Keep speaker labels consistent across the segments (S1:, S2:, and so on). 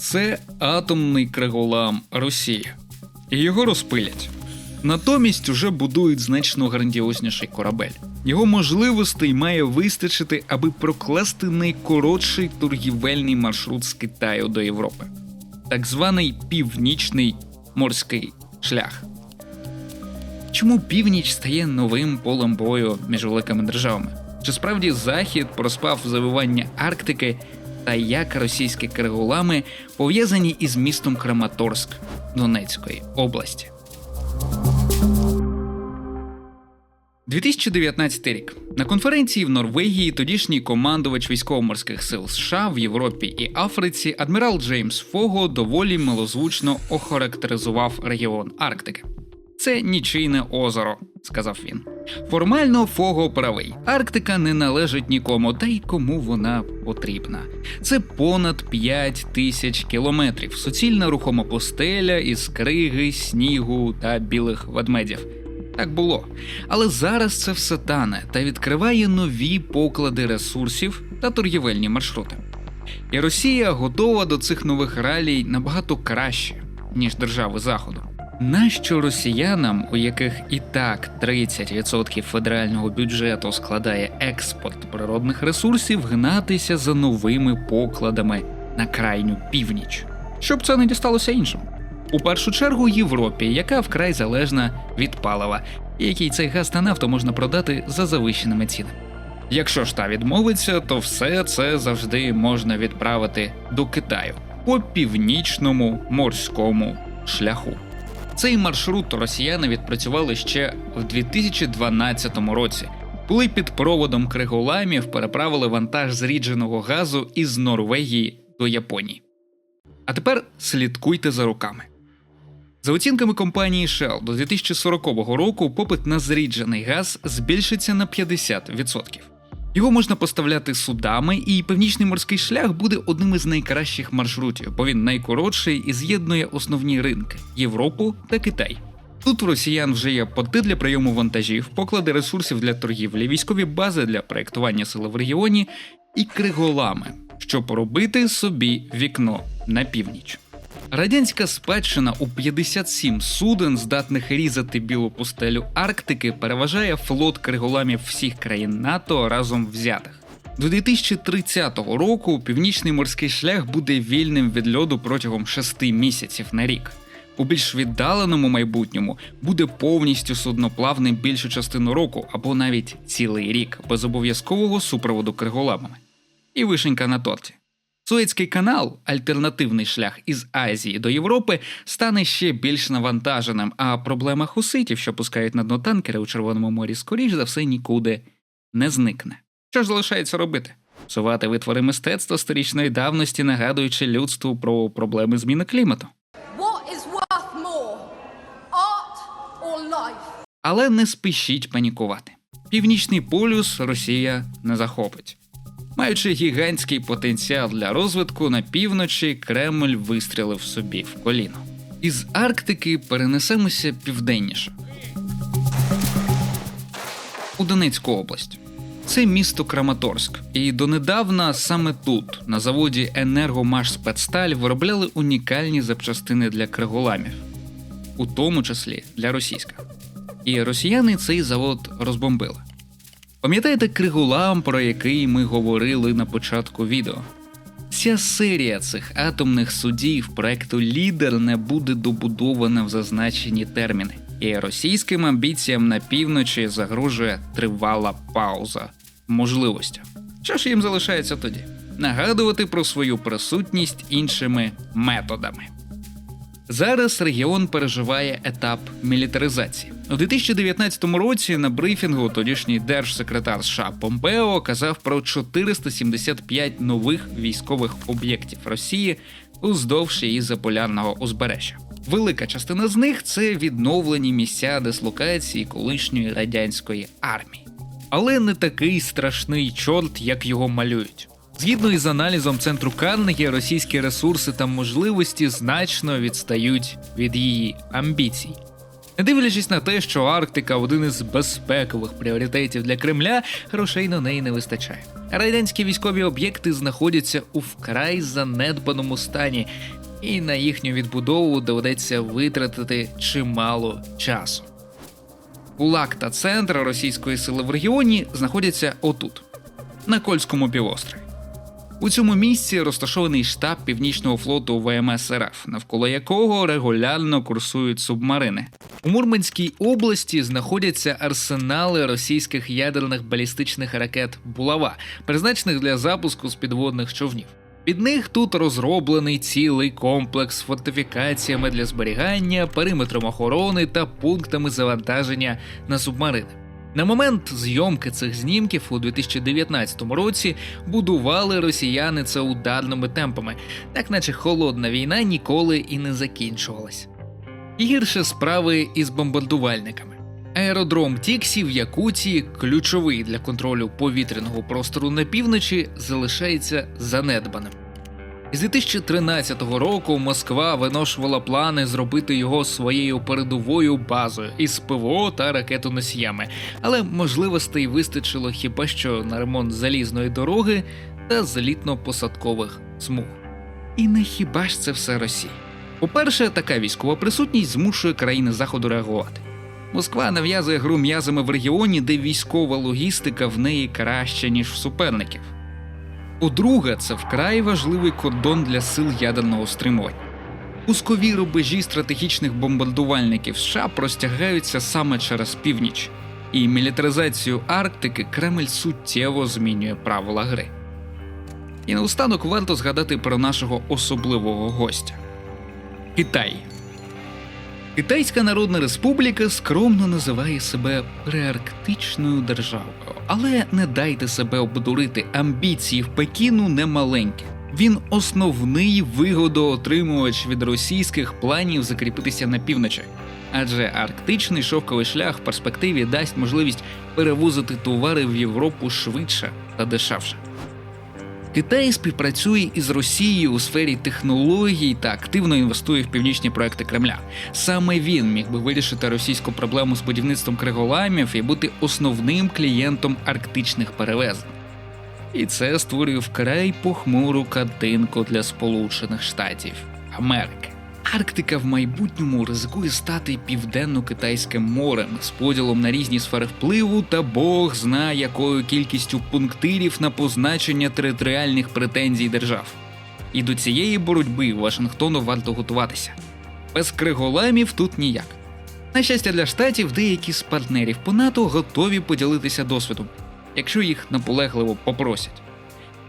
S1: Це атомний криголам Росія. І його розпилять. Натомість уже будують значно грандіозніший корабель. Його можливостей має вистачити, аби прокласти найкоротший торгівельний маршрут з Китаю до Європи, так званий північний морський шлях. Чому північ стає новим полем бою між великими державами? Чи справді Захід проспав завивання Арктики та як російські криголами пов'язані із містом Краматорськ Донецької області? 2019 рік на конференції в Норвегії тодішній командувач військово-морських сил США в Європі і Африці адмірал Джеймс Фого доволі милозвучно охарактеризував регіон Арктики. Це нічийне озеро, сказав він. Формально Фого правий. Арктика не належить нікому, та й кому вона потрібна. Це понад 5 тисяч кілометрів, суцільна рухома пустеля із криги, снігу та білих ведмедів. Так було. Але зараз це все тане та відкриває нові поклади ресурсів та торгівельні маршрути. І Росія готова до цих нових реалій набагато краще, ніж держави Заходу. Нащо росіянам, у яких і так 30% федерального бюджету складає експорт природних ресурсів, гнатися за новими покладами на крайню північ, щоб це не дісталося іншим? У першу чергу Європі, яка вкрай залежна від палива, який цей газ та нафту можна продати за завищеними цінами. Якщо ж та відмовиться, то все це завжди можна відправити до Китаю по північному морському шляху. Цей маршрут росіяни відпрацювали ще в 2012 році, коли під проводом криголамів переправили вантаж зрідженого газу із Норвегії до Японії. А тепер слідкуйте за руками. За оцінками компанії Shell, до 2040 року попит на зріджений газ збільшиться на 50%. Його можна поставляти судами, і північний морський шлях буде одним із найкращих маршрутів, бо він найкоротший і з'єднує основні ринки Європу та Китай. Тут у росіян вже є порти для прийому вантажів, поклади ресурсів для торгівлі, військові бази для проєктування сили в регіоні і криголами, щоб поробити собі вікно на північ. Радянська спадщина у 57 суден, здатних різати білу пустелю Арктики, переважає флот криголамів всіх країн НАТО разом взятих. До 2030 року північний морський шлях буде вільним від льоду протягом 6 місяців на рік. У більш віддаленому майбутньому буде повністю судноплавним більшу частину року або навіть цілий рік без обов'язкового супроводу криголамами. І вишенька на торті. Суецький канал, альтернативний шлях із Азії до Європи, стане ще більш навантаженим, а проблема хуситів, що пускають на дно танкери у Червоному морі, скоріш за все нікуди не зникне. Що ж залишається робити? Сувати витвори мистецтва сторічної давності, нагадуючи людству про проблеми зміни клімату. Але не спішіть панікувати. Північний полюс Росія не захопить. Маючи гігантський потенціал для розвитку, на півночі Кремль вистрілив собі в коліно. Із Арктики перенесемося південніше у Донецьку область. Це місто Краматорськ, і донедавна саме тут, на заводі Енергомашспецсталь, виробляли унікальні запчастини для криголамів, у тому числі для російських. І росіяни цей завод розбомбили. Пам'ятаєте Кригулам, про який ми говорили на початку відео? Вся серія цих атомних судів проекту Лідер не буде добудована в зазначені терміни, і російським амбіціям на півночі загрожує тривала пауза можливостя. Що ж їм залишається тоді? Нагадувати про свою присутність іншими методами. Зараз регіон переживає етап мілітаризації. У 2019 році на брифінгу тодішній держсекретар США Помпео казав про 475 нових військових об'єктів Росії уздовж її заполярного узбережжя. Велика частина з них це відновлені місця дислокації колишньої радянської армії. Але не такий страшний чорт, як його малюють. Згідно із аналізом центру Карнегі, російські ресурси та можливості значно відстають від її амбіцій. Не дивлячись на те, що Арктика один із безпекових пріоритетів для Кремля, грошей на неї не вистачає. Радянські військові об'єкти знаходяться у вкрай занедбаному стані, і на їхню відбудову доведеться витратити чимало часу. Кулак та центр російської сили в регіоні знаходяться отут, на Кольському півострові. У цьому місці розташований штаб Північного флоту ВМС РФ, навколо якого регулярно курсують субмарини. У Мурманській області знаходяться арсенали російських ядерних балістичних ракет Булава, призначених для запуску з підводних човнів. Під них тут розроблений цілий комплекс з фортифікаціями для зберігання, периметром охорони та пунктами завантаження на субмарини. На момент зйомки цих знімків у 2019 році будували росіяни це ударними темпами, так наче холодна війна ніколи і не закінчувалась. Гірше справи із бомбардувальниками. Аеродром Тіксі в Якутії, ключовий для контролю повітряного простору на півночі, залишається занедбаним. З 2013 року Москва виношувала плани зробити його своєю передовою базою із ПВО та ракетоносіями, але можливостей вистачило хіба що на ремонт залізної дороги та злітно-посадкових смуг. І не хіба ж це все Росія? По-перше, така військова присутність змушує країни Заходу реагувати. Москва нав'язує гру м'язами в регіоні, де військова логістика в неї краща, ніж в суперників. По-друге, це вкрай важливий кордон для сил ядерного стримування. Пускові рубежі стратегічних бомбардувальників США простягаються саме через північ, і мілітаризацію Арктики Кремль суттєво змінює правила гри. І наостанок варто згадати про нашого особливого гостя Китай. Китайська Народна Республіка скромно називає себе преарктичною державою, але не дайте себе обдурити. Амбіції в Пекіну немаленькі. Він основний вигодоотримувач від російських планів закріпитися на півночі. Адже арктичний шовковий шлях в перспективі дасть можливість перевозити товари в Європу швидше та дешевше. Китай співпрацює із Росією у сфері технологій та активно інвестує в північні проекти Кремля. Саме він міг би вирішити російську проблему з будівництвом криголамів і бути основним клієнтом арктичних перевезень. І це створює вкрай похмуру картинку для Сполучених Штатів Америки. Арктика в майбутньому ризикує стати південно-китайським морем з поділом на різні сфери впливу та Бог знає якою кількістю пунктирів на позначення територіальних претензій держав. І до цієї боротьби Вашингтону варто готуватися. Без криголамів тут ніяк. На щастя для штатів, деякі з партнерів по НАТО готові поділитися досвідом, якщо їх наполегливо попросять.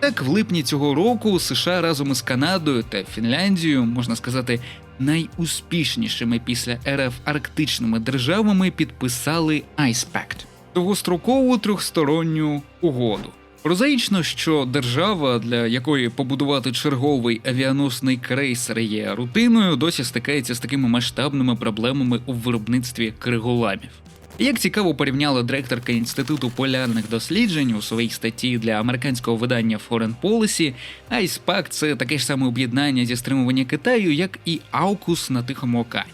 S1: Так, в липні цього року США разом із Канадою та Фінляндією, можна сказати, найуспішнішими після РФ арктичними державами підписали Ice Pact – довгострокову трьохсторонню угоду. Прозаїчно, що держава, для якої побудувати черговий авіаносний крейсер є рутиною, досі стикається з такими масштабними проблемами у виробництві криголамів. Як цікаво порівняла директорка Інституту полярних досліджень у своїй статті для американського видання Foreign Policy, IcePac – це таке ж саме об'єднання зі стримування Китаю, як і AUKUS на Тихому океані.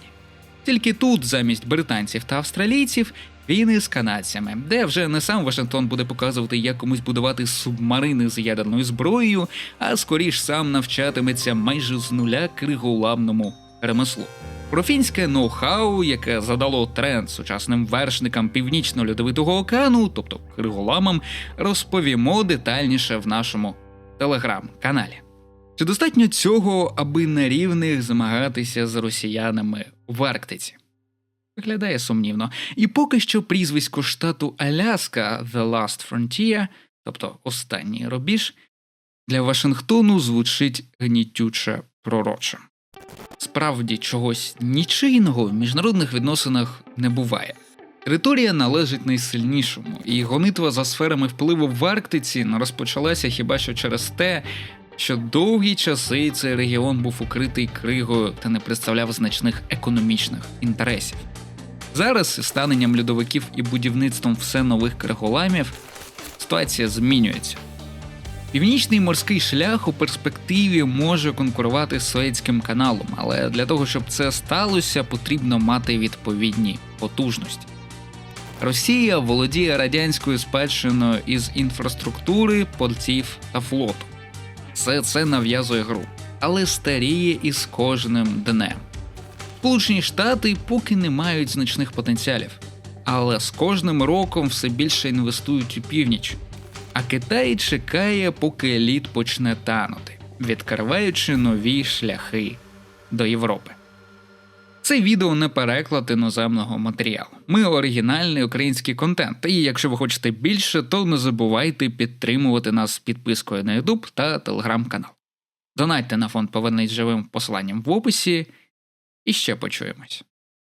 S1: Тільки тут, замість британців та австралійців, війни з канадцями, де вже не сам Вашингтон буде показувати, як комусь будувати субмарини з ядерною зброєю, а скоріш сам навчатиметься майже з нуля криголамному ремеслу. Про фінське ноу-хау, яке задало тренд сучасним вершникам північно-льодовитого океану, тобто криголамам, розповімо детальніше в нашому телеграм-каналі. Чи достатньо цього, аби на рівних змагатися з росіянами в Арктиці? Виглядає сумнівно. І поки що прізвисько штату Аляска The Last Frontier, тобто останній рубіж, для Вашингтону звучить гнітюче пророче. Справді чогось нічийного в міжнародних відносинах не буває. Територія належить найсильнішому, і гонитва за сферами впливу в Арктиці не розпочалася хіба що через те, що довгі часи цей регіон був укритий кригою та не представляв значних економічних інтересів. Зараз із станенням льодовиків і будівництвом все нових криголамів ситуація змінюється. Північний морський шлях у перспективі може конкурувати з Суецьким каналом, але для того, щоб це сталося, потрібно мати відповідні потужності. Росія володіє радянською спадщиною із інфраструктури, портів та флоту. Все це нав'язує гру, але старіє із кожним днем. Сполучені Штати поки не мають значних потенціалів, але з кожним роком все більше інвестують у північ. А Китай чекає, поки лід почне танути, відкриваючи нові шляхи до Європи. Це відео не переклад іноземного матеріалу. Ми оригінальний український контент. І якщо ви хочете більше, то не забувайте підтримувати нас підпискою на YouTube та телеграм-канал. Донайте на фонд Повернись живим посиланням в описі. І ще почуємось.